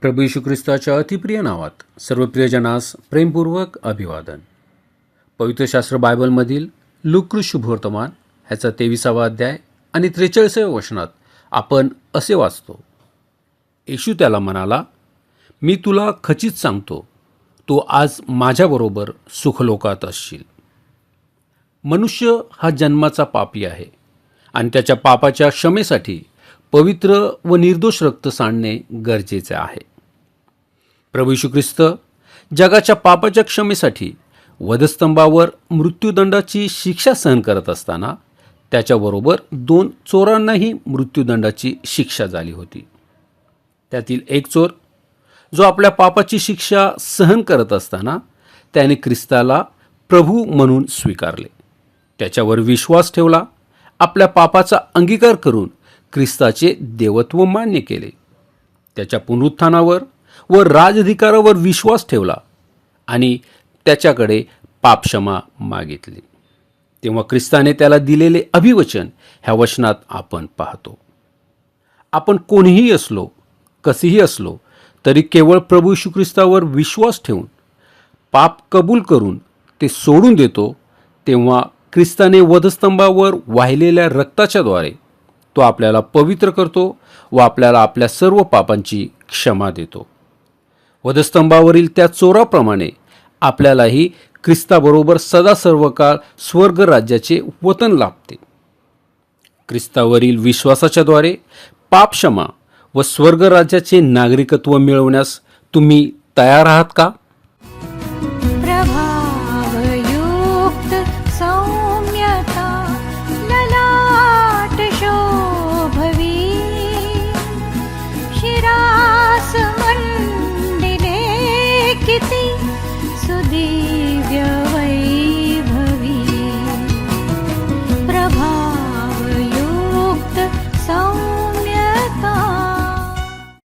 प्रभू यशू ख्रिस्ताच्या अतिप्रिय नावात सर्व प्रियजनास प्रेमपूर्वक अभिवादन. पवित्रशास्त्र बायबलमधील लुकृ शुभवर्तमान ह्याचा तेविसावा अध्याय आणि त्रेचाळीसाव्या वचनात आपण असे वाचतो येशू त्याला म्हणाला मी तुला खचित सांगतो तू आज माझ्याबरोबर सुखलोकात असशील. मनुष्य हा जन्माचा पापी आहे. आणि त्याच्या पापाच्या क्षमेसाठी पवित्र व निर्दोष रक्त सांडणे गरजेचे आहे. प्रभू यशू ख्रिस्त जगाच्या पापाच्या क्षमेसाठी वधस्तंभावर मृत्यूदंडाची शिक्षा सहन करत असताना त्याच्याबरोबर दोन चोरांनाही मृत्यूदंडाची शिक्षा झाली होती. त्यातील एक चोर जो आपल्या पापाची शिक्षा सहन करत असताना त्याने ख्रिस्ताला प्रभू म्हणून स्वीकारले. त्याच्यावर विश्वास ठेवला आपल्या पापाचा अंगीकार करून ख्रिस्ताचे देवत्व मान्य केले. त्याच्या पुनरुत्थानावर व राजधिकारावर विश्वास ठेवला आणि त्याच्याकडे पापक्षमा मागितली. तेव्हा ख्रिस्ताने त्याला दिलेले अभिवचन ह्या वचनात आपण पाहतो. आपण कोणीही असलो कसेही असलो तरी केवळ प्रभू ख्रिस्तावर विश्वास ठेवून पाप कबूल करून ते सोडून देतो तेव्हा ख्रिस्ताने वधस्तंभावर वाहिलेल्या रक्ताच्याद्वारे तो आपल्याला पवित्र करतो व आपल्याला आपल्या सर्व पापांची क्षमा देतो. वधस्तंभावरील त्या चोराप्रमाणे आपल्यालाही ख्रिस्ताबरोबर सदा सर्व काळ स्वर्ग राज्याचे वतन लाभते. ख्रिस्तावरील विश्वासाच्याद्वारे पापक्षमा व स्वर्ग राज्याचे नागरिकत्व मिळवण्यास तुम्ही तयार आहात का?